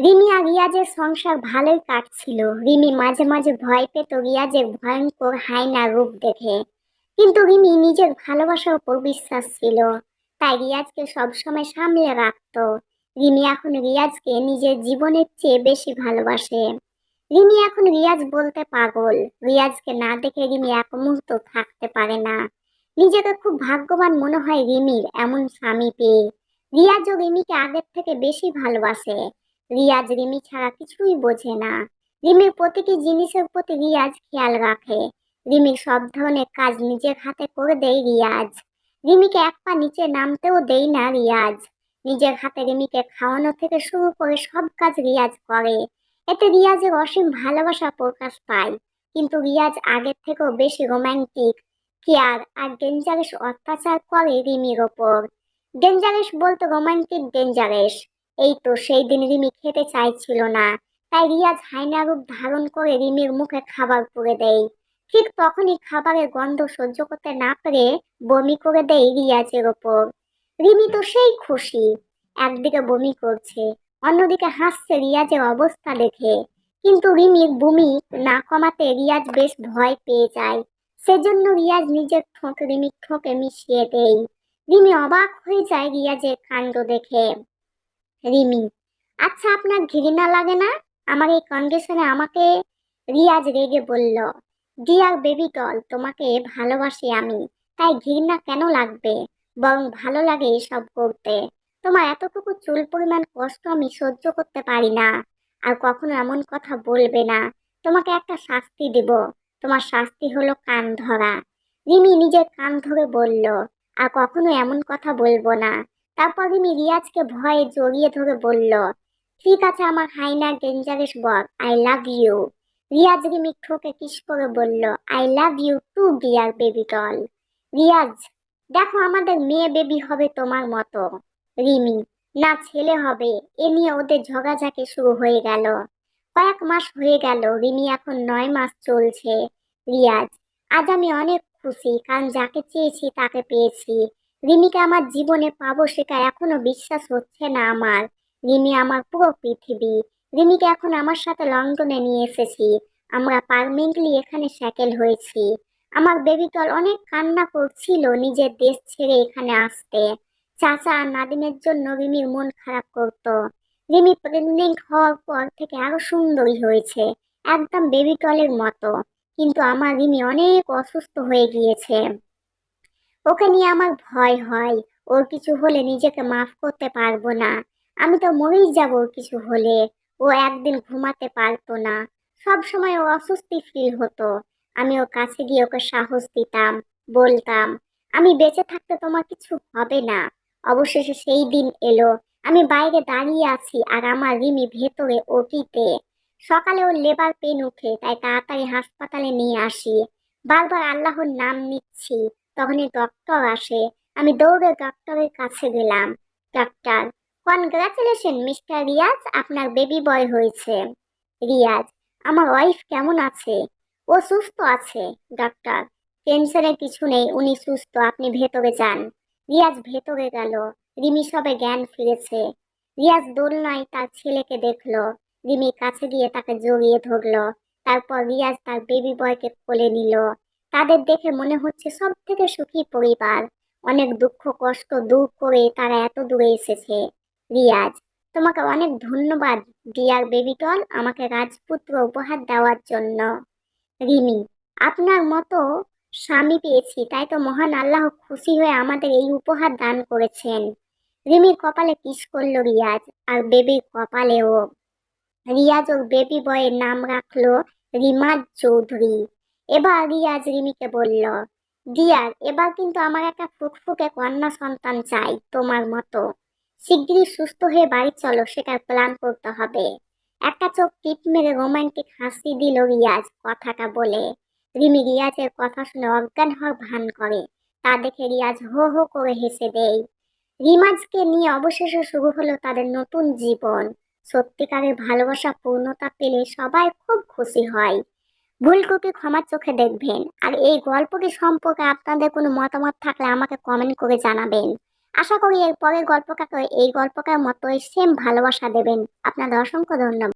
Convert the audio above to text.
রিমি আর রিয়াজের সংসার ভালোই কাটছিল। রিমি মাঝে মাঝে ভয় পেত রিয়াজের ভয়ঙ্কর হাইনা রূপ দেখে। কিন্তু রিমি নিজের ভালোবাসার উপর বিশ্বাস ছিল। তাই রিয়াজকে সবসময় সামলে রাখত। রিমি এখন রিয়াজকে নিজের জীবনের চেয়ে বেশি ভালোবাসে। রিমি এখন রিয়াজ বলতে পাগল। রিয়াজকে না দেখে রিমি এক মুহূর্ত থাকতে পারে না। নিজেকে খুব ভাগ্যবান মনে হয় রিমির এমন স্বামী পেয়ে। রিয়াজও রিমিকে আগের থেকে বেশি ভালোবাসে। রিয়াজ রিমি ছাড়া কিছুই বোঝে না। রিমির প্রতিটি জিনিসের প্রতি রিয়াজ খেয়াল রাখে। রিমির সব ধরনের কাজ নিজের হাতে করে দেয় রিয়াজ। রিমিকে এক পা নিচে নামতেও দেয় না রিয়াজ। নিজের হাতে রিমিকে খাওয়ানো থেকে শুরু করে সব কাজ রিয়াজ করে। এতে রিয়াজের অসীম ভালোবাসা প্রকাশ পায়। কিন্তু রিয়াজ আগের থেকেও বেশি রোমান্টিক কেয়ার আর ডেঞ্জারেস অত্যাচার করে রিমির ওপর। ডেঞ্জারেস বলতে রোমান্টিক ডেঞ্জারেস। এই তো সেই দিন রিমি খেতে চাইছিল না। তাই রিয়াজ হাইনা রূপ ধারণ করে রিমির মুখে খাবার পুরে দেয়। ঠিক তখনই খাবারের গন্ধ সহ্য করতে না পেরে বমি করে দেয় রিয়াজের ওপর। রিমি তো সেই খুশি। একদিকে বমি করছে, অন্যদিকে হাসছে রিয়াজের অবস্থা দেখে। কিন্তু রিমির বমি না কমাতে রিয়াজ বেশ ভয় পেয়ে যায়। সেজন্য রিয়াজ নিজের ঠোঁক রিমির ঠোঁকে মিশিয়ে দেয়। রিমি অবাক হয়ে যায় রিয়াজের কাণ্ড দেখে। রিমি। আচ্ছা আপনার ঘৃণা লাগে না? আমার এই কন্ডিশনে আমাকে রিয়াজ রেগে বলল ডিয়ার বেবি ডল তোমাকে ভালোবাসি আমি, তাই ঘৃণা কেন লাগবে? বরং ভালো লাগে এসব করতে। তোমার এতটুকু চুল পরিমাণ কষ্ট আমি সহ্য করতে পারি না। আর কখনো এমন কথা বলবে না। তোমাকে একটা শাস্তি দেব। তোমার শাস্তি হলো কান ধরা। রিমি নিজের কান ধরে বলল, আর কখনো এমন কথা বলব না। তারপর রিমি রিয়াজকে ভয়ে জড়িয়ে ধরে বলল, ঠিক আছে আমার হাইনা ডেঞ্জারেস বর I love you Riaz Rimi ঠোকে kiss করে বলল I love you too dear baby doll Riaz, দেখো আমাদের মেয়ে বেবি হবে তোমার মতো। রিমি, না, ছেলে হবে। এ নিয়ে ওদের ঝগাঝাকি শুরু হয়ে গেল। কয়েক মাস হয়ে গেল, রিমি এখন নয় মাস চলছে। রিয়াজ, আজ আমি অনেক খুশি, কারণ যাকে চেয়েছি তাকে পেয়েছি। রিমিকে আমার জীবনে পাবো সেটা এখনও বিশ্বাস হচ্ছে না আমার। রিমি আমার পুরো পৃথিবী। রিমিকে এখন আমার সাথে লন্ডনে নিয়ে এসেছি। আমরা পারমানেন্টলি এখানে স্যাটেল হয়েছি। আমার বেবি টল অনেক কান্না করছিল নিজের দেশ ছেড়ে এখানে আসতে। চাচা আর নাদিমের জন্য রিমির মন খারাপ করতো। রিমি প্রেগনেন্ট হওয়ার পর থেকে আরও সুন্দরী হয়েছে, একদম বেবি টলের মতো। কিন্তু আমার রিমি অনেক অসুস্থ হয়ে গিয়েছে। ওকে নিয়ে আমার ভয় হয়। ওর কিছু হলে নিজেকে মাফ করতে পারব না। আমি তো মরেই যাব ওর কিছু হলে। ও একদিন ঘুমাতে পারতো না। সব সময় ও অস্বস্তি ফিল হতো। আমি ওর কাছে গিয়ে ওকে সাহস দিতাম, বলতাম, আমি বেঁচে থাকতে তোমার কিছু হবে না। অবশেষে সেই দিন এলো। আমি বাইরে দাঁড়িয়ে আছি আর আমার রিমি ভেতরে ওটিতে। সকালে ওর লেবার পেন উঠে তাই তাড়াতাড়ি হাসপাতালে নিয়ে আসি। বারবার আল্লাহর নাম নিচ্ছি। তখনই ডক্টর আসে। আমি দৌড়ে ডক্টরের কাছে গেলাম। ডাক্তার কনগ্রাচুলেশন মিস্টার রিয়াজ, আপনার বেবি বয় হয়েছে। রিয়াজ, আমার ওয়াইফ কেমন আছে? ও সুস্থ আছে। ডাক্তার টেনশনের কিছু নেই, উনি সুস্থ, আপনি ভেতরে যান। রিয়াজ ভেতরে গেল। রিমি সবে জ্ঞান ফিরেছে। রিয়াজ দোলনায় তার ছেলেকে দেখল। রিমি কাছে গিয়ে তাকে জড়িয়ে ধরলো। তারপর রিয়াজ তার বেবি বয়কে কোলে নিল। তাদের দেখে মনে হচ্ছে সব থেকে সুখী পরিবার। অনেক দুঃখ, কষ্ট দূর করে তারা এত দূরে এসেছে। রিয়াজ, তোমাকে অনেক ধন্যবাদ, ডিয়ার বেবি টল আমাকে রাজপুত্র উপহার দেওয়ার জন্য। রিমি, আপনার মতো স্বামী পেয়েছি, তাই তো মহান আল্লাহ খুশি হয়ে আমাদের এই উপহার দান করেছেন। রিমির কপালে কিস করল রিয়াজ, আর বেবির কপালেও। রিয়াজ ওর বেবি বয়ের নাম রাখল রিমাজ চৌধুরী। এবার রিয়াজ রিমিকে বলল ডিয়ার এবার কিন্তু আমার একটা ফুটফুটে কন্যা সন্তান চাই তোমার মতো। শিগগিরই সুস্থ হয়ে বাড়ি চলো, সেটার প্ল্যান করতে হবে। একটা চোখ টিপ মেরে রোমান্টিক হাসি দিল রিয়াজ কথাটা বলে। রিমি রিয়াজের কথা শুনে অজ্ঞান হওয়ার ভান করে। তা দেখে রিয়াজ হো হো করে হেসে দেয়। রিমাজকে নিয়ে অবশেষে শুরু হলো তাদের নতুন জীবন। সত্যিকারের ভালোবাসা, পূর্ণতা পেলে সবাই খুব খুশি হয়। ভুলকুকে ক্ষমার চোখে দেখবেন। আর এই গল্পটি সম্পর্কে আপনাদের কোনো মতামত থাকলে আমাকে কমেন্ট করে জানাবেন। আশা করি এর পরের গল্পটাকে এই গল্পকার মতোই সেম ভালোবাসা দেবেন। আপনাদের অসংখ্য ধন্যবাদ।